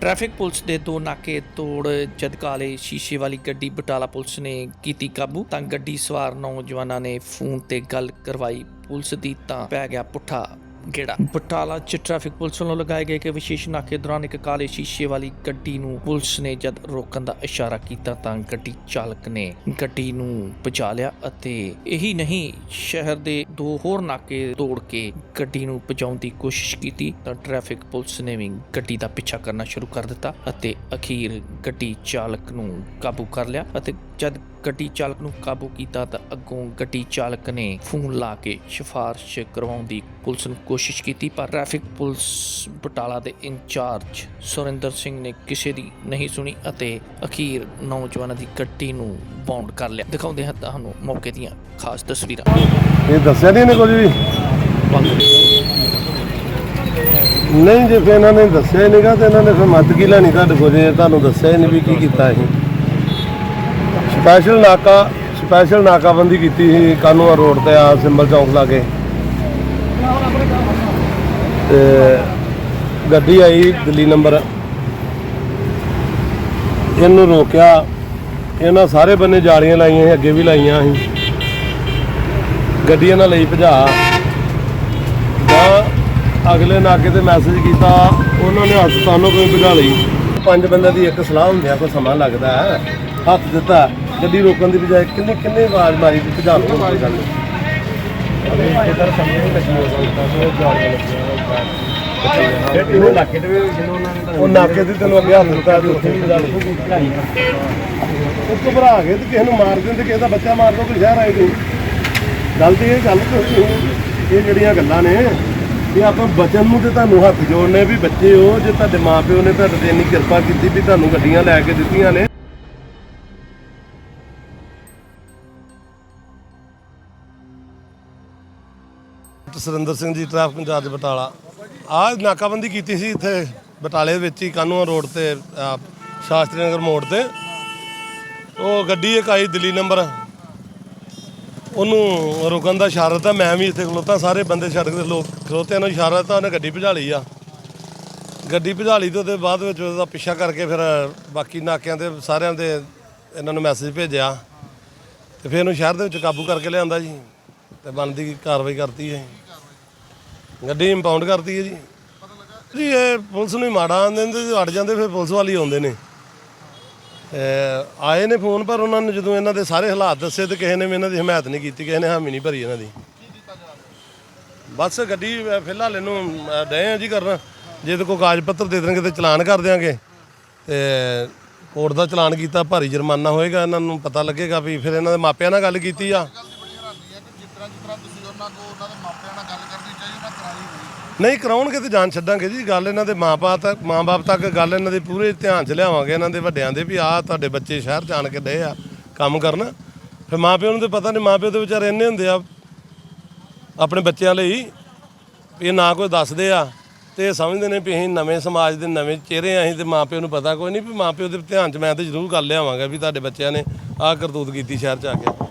Traffic police ਦੇ ਦੋ ਨਾਕੇ ਤੋੜ ਜਦ ਕਾਲੇ ਸ਼ੀਸ਼ੇ ਵਾਲੀ ਗੱਡੀ ਬਟਾਲਾ ਪੁਲਿਸ ਨੇ ਕੀਤੀ ਕਾਬੂ। ਤਾਂ ਗੱਡੀ ਸਵਾਰ ਨੌਜਵਾਨਾਂ ਨੇ ਫੋਨ ਤੇ ਗੱਲ ਕਰਵਾਈ। ਪੁਲਿਸ ਦੀ ਤਾਂ ਪੈ ਗਿਆ ਪੁੱਠਾ ਗੇੜਾ। ਬਟਾਲਾ ਚ ਟ੍ਰੈਫਿਕ ਪੁਲਿਸ ਵੱਲੋਂ ਲਗਾਏ ਗਏ ਕਿ ਵਿਸ਼ੇਸ਼ ਨਾਕੇ ਦੌਰਾਨ ਇੱਕ ਕਾਲੇ ਸ਼ੀਸ਼ੇ ਵਾਲੀ ਗੱਡੀ ਨੂੰ ਪੁਲਿਸ ਨੇ ਜਦ ਰੋਕਣ ਦਾ ਇਸ਼ਾਰਾ ਕੀਤਾ ਤਾਂ ਗੱਡੀ ਚਾਲਕ ਨੇ ਗੱਡੀ ਨੂੰ ਭਜਾ ਲਿਆ ਅਤੇ ਇਹੀ ਨਹੀਂ, ਸ਼ਹਿਰ ਦੇ ਦੋ ਹੋਰ ਨਾਕੇ ਤੋੜ ਕੇ ਗੱਡੀ ਨੂੰ ਭਜਾਉਣ ਦੀ ਕੋਸ਼ਿਸ਼ ਕੀਤੀ ਤਾਂ ਟ੍ਰੈਫਿਕ ਪੁਲਿਸ ਨੇ ਵੀ ਗੱਡੀ ਦਾ ਪਿੱਛਾ ਕਰਨਾ ਸ਼ੁਰੂ ਕਰ ਦਿੱਤਾ ਅਤੇ ਅਖੀਰ ਗੱਡੀ ਚਾਲਕ ਨੂੰ ਕਾਬੂ ਕਰ ਲਿਆ ਅਤੇ ਜਦ ਗੱਡੀ ਚਾਲਕ ਨੂੰ ਕਾਬੂ ਕੀਤਾ ਤਾਂ ਅੱਗੋਂ ਗੱਡੀ ਚਾਲਕ ਨੇ ਫੋਨ ਲਾ ਕੇ ਸਿਫਾਰਿਸ਼ ਕਰਵਾਉਣ ਦੀ ਪੁਲਿਸ ਨੂੰ ਕੋਸ਼ਿਸ਼ ਕੀਤੀ, ਪਰ ਟ੍ਰੈਫਿਕ ਪੁਲਿਸ ਬਟਾਲਾ ਦੇ ਇੰਚਾਰਜ ਸੁਰਿੰਦਰ ਸਿੰਘ ਨੇ ਕਿਸੇ ਦੀ ਨਹੀਂ ਸੁਣੀ ਅਤੇ ਅਖੀਰ ਨੌਜਵਾਨਾਂ ਦੀ ਗੱਡੀ ਨੂੰ ਬਾਉਂਡ ਕਰ ਲਿਆ। ਦਿਖਾਉਂਦੇ ਹਾਂ ਤੁਹਾਨੂੰ ਮੌਕੇ ਦੀਆਂ ਖਾਸ ਤਸਵੀਰਾਂ। ਇਹ ਦੱਸਿਆ ਨਹੀਂ ਇਹਨੇ ਕੁਝ ਵੀ? ਨਹੀਂ, ਜੇ ਫਿਰ ਇਹਨਾਂ ਨੇ ਦੱਸਿਆ ਹੀ ਨਹੀਂਗਾ ਤੇ ਇਹਨਾਂ ਨੇ ਫਿਰ ਮੱਤ ਕੀ ਲੈਣੀ? ਤੁਹਾਡੇ ਕੋਲ ਜੇ ਤੁਹਾਨੂੰ ਦੱਸਿਆ ਹੀ ਨਹੀਂ ਵੀ ਕੀ ਕੀਤਾ ਅਸੀਂ। ਸਪੈਸ਼ਲ ਨਾਕਾ, ਸਪੈਸ਼ਲ ਨਾਕਾਬੰਦੀ ਕੀਤੀ ਸੀ ਕਾਨੂੰਨ ਰੋਡ ਤੇ ਆ ਸਿੰਬਲ ਚੌਂਕ ਲਾਗੇ ਤੇ ਗੱਡੀ ਆਈ ਦਿੱਲੀ ਨੰਬਰ। ਇਹਨੂੰ ਰੋਕਿਆ। ਇਹਨਾਂ ਸਾਰੇ ਬੰਨੇ ਜਾਲੀਆਂ ਲਾਈਆਂ ਸੀ, ਅੱਗੇ ਵੀ ਲਾਈਆਂ ਸੀ। ਗੱਡੀ ਇਹਨਾਂ ਲਈ ਭਜਾ। ਤਾਂ ਅਗਲੇ ਨਾਕੇ ਤੇ ਮੈਸੇਜ ਕੀਤਾ, ਉਹਨਾਂ ਨੇ ਹਸਪਤਾਲੋਂ ਕੋਈ ਭਜਾ ਲਈ। ਪੰਜ ਬੰਦਿਆਂ ਦੀ ਇੱਕ ਸਲਾਹ ਹੁੰਦੀ ਆ, ਕੋਈ ਸਮਾਂ ਲੱਗਦਾ ਹੱਥ ਦਿੱਤਾ। ਗੱਡੀ ਰੋਕਣ ਦੀ ਬਜਾਏ ਕਿੰਨੇ ਕਿੰਨੇ ਆਵਾਜ਼ ਮਾਰੀ ਤੇ ਭਜਾ ਕੋਈ ਗੱਲ ਉਹ ਨਾਕੇ ਤੇ ਤੈਨੂੰ ਅੱਗੇ ਹੱਥ ਦਿੱਤਾ ਤੇ ਉੱਥੇ ਵੀ ਭਜਾ ਲਈ ਉਹ ਘਬਰਾ ਗਏ ਤੇ ਕਿਸੇ ਨੂੰ ਮਾਰ ਦਿੰਦੇ ਕਿਸੇ ਦਾ ਬੱਚਾ ਮਾਰ ਦੋ ਕੋਈ ਸ਼ਹਿਰ ਆਏ ਕੋਈ। ਗੱਲ ਤੇ ਇਹ ਗੱਲ ਕੋਈ ਇਹ ਜਿਹੜੀਆਂ ਗੱਲਾਂ ਨੇ ਵੀ ਆਪਾਂ ਬਚਨ ਨੂੰ ਤੇ ਤੁਹਾਨੂੰ ਹੱਥ ਜੋੜਨੇ ਵੀ ਬੱਚੇ ਹੋ ਜੇ ਤੁਹਾਡੇ ਮਾਪਿਓ ਨੇ ਤੁਹਾਡੇ ਤੇ ਇੰਨੀ ਕਿਰਪਾ ਕੀਤੀ ਵੀ ਤੁਹਾਨੂੰ ਗੱਡੀਆਂ ਲੈ ਕੇ ਦਿੱਤੀਆਂ ਨੇ। Surinder Singh ji traffic incharge Batala. ਆਹ ਨਾਕਾਬੰਦੀ ਕੀਤੀ ਸੀ ਇੱਥੇ ਬਟਾਲੇ ਵਿੱਚ ਹੀ ਕਾਨੂੰਨ ਰੋਡ ਤੇ ਅਹ, ਸ਼ਾਸਤਰੀ ਨਗਰ ਮੋੜ ਤੇ। ਉਹ ਗੱਡੀ ਇੱਕ ਆਈ ਦਿੱਲੀ ਨੰਬਰ। ਉਹਨੂੰ ਰੁਕਣ ਦਾ ਇਸ਼ਾਰਾ ਦਿੱਤਾ ਮੈਂ ਵੀ ਇੱਥੇ ਖਲੋਤਾ ਸਾਰੇ ਬੰਦੇ ਸੜਕ ਦੇ ਲੋਕ ਖਲੋਤਿਆਂ ਨੂੰ ਇਸ਼ਾਰਾ ਦਿੱਤਾ ਉਹਨੇ ਗੱਡੀ ਭਜਾ ਲਈ ਆ। ਗੱਡੀ ਭਜਾ ਲਈ ਤੇ ਉਹਦੇ ਬਾਅਦ ਵਿੱਚ ਉਹਦਾ ਪਿੱਛਾ ਕਰਕੇ ਫਿਰ ਬਾਕੀ ਨਾਕਿਆਂ ਤੇ ਸਾਰਿਆਂ ਦੇ ਇਹਨਾਂ ਨੂੰ ਮੈਸੇਜ ਭੇਜਿਆ। ਤੇ ਫਿਰ ਉਹਨੂੰ ਸ਼ਹਿਰ ਦੇ ਵਿੱਚ ਕਾਬੂ ਕਰਕੇ ਲਿਆਂਦਾ ਜੀ। ਤੇ ਬਣਦੀ ਕਾਰਵਾਈ ਕਰਤੀ ਹੈ ਗੱਡੀ ਇੰਪਾਊਂਡ ਕਰਤੀ ਹੈ ਜੀ। ਜੀ ਇਹ ਪੁਲਿਸ ਨੂੰ ਹੀ ਮਾੜਾ ਆਂਦੇ ਨੇ ਤੇ ਅੜ ਜਾਂਦੇ ਫਿਰ ਪੁਲਿਸ ਵਾਲੀ ਆਉਂਦੇ ਨੇ। ਆਏ ਨੇ ਫੋਨ ਪਰ ਉਹਨਾਂ ਨੇ ਜਦੋਂ ਇਹਨਾਂ ਦੇ ਸਾਰੇ ਹਾਲਾਤ ਦੱਸੇ ਤੇ ਕਿਸੇ ਨੇ ਵੀ ਇਹਨਾਂ ਦੀ ਹਮਾਇਤ ਨਹੀਂ ਕੀਤੀ ਕਿਸੇ ਨੇ ਹਾਮੀ ਨਹੀਂ ਭਰੀ ਇਹਨਾਂ ਦੀ। ਬਸ ਗੱਡੀ ਫਿਲਹਾਲ ਇਹਨੂੰ ਅਹ, ਡਏ ਆ ਜੀ ਕਰਨ। ਜੇ ਤੇ ਕੋਈ ਕਾਗਜ਼ ਪੱਤਰ ਦੇ ਦੇਣਗੇ ਤੇ ਚਲਾਨ ਕਰ ਦਿਆਂਗੇ। ਤੇ ਕੋਰਟ ਦਾ ਚਲਾਨ ਕੀਤਾ ਭਾਰੀ ਜੁਰਮਾਨਾ ਹੋਏਗਾ ਇਹਨਾਂ ਨੂੰ ਪਤਾ ਲੱਗੇਗਾ ਵੀ ਫਿਰ ਇਹਨਾਂ ਦੇ ਮਾਪਿਆਂ ਨਾਲ ਗੱਲ ਕੀਤੀ ਆ। ਨਹੀਂ, ਕਰਾਉਣਗੇ ਤੇ ਜਾਨ ਛੱਡਾਂਗੇ ਜੀ। ਗੱਲ ਇਹਨਾਂ ਦੇ ਮਾਪੇ ਤੱਕ ਮਾਂ-ਬਾਪ ਤੱਕ ਗੱਲ ਇਹਨਾਂ ਦੇ ਪੂਰੇ ਧਿਆਨ 'ਚ ਲਿਆਵਾਂਗੇ ਇਹਨਾਂ ਦੇ ਵੱਡਿਆਂ ਦੇ ਵੀ ਆਹ ਤੁਹਾਡੇ ਬੱਚੇ ਸ਼ਹਿਰ ਜਾਣ ਕੇ ਡਏ ਆ ਕੰਮ ਕਰਨ। ਫਿਰ ਮਾਪਿਆਂ ਨੂੰ ਤੇ ਪਤਾ ਨਹੀਂ ਮਾਪਿਓ ਦੇ ਵਿਚਾਰੇ ਇੰਨੇ ਹੁੰਦੇ ਆ ਆਪਣੇ ਬੱਚਿਆਂ ਲਈ, ਵੀ ਇਹ ਨਾ ਕੋਈ ਦੱਸਦੇ ਆ ਤੇ ਇਹ ਸਮਝਦੇ ਨੇ ਵੀ ਅਸੀਂ ਨਵੇਂ ਸਮਾਜ ਦੇ ਨਵੇਂ ਚਿਹਰੇ ਆ ਅਸੀਂ ਤੇ ਮਾਪਿਓ ਨੂੰ ਪਤਾ ਕੋਈ ਨਹੀਂ ਵੀ ਮਾਪਿਓ ਦੇ ਧਿਆਨ 'ਚ ਮੈਂ ਤੇ ਜ਼ਰੂਰ ਗੱਲ ਲਿਆਵਾਂਗਾ ਵੀ ਤੁਹਾਡੇ ਬੱਚਿਆਂ ਨੇ ਆਹ ਕਰਤੂਤ ਕੀਤੀ ਸ਼ਹਿਰ 'ਚ ਆ ਕੇ।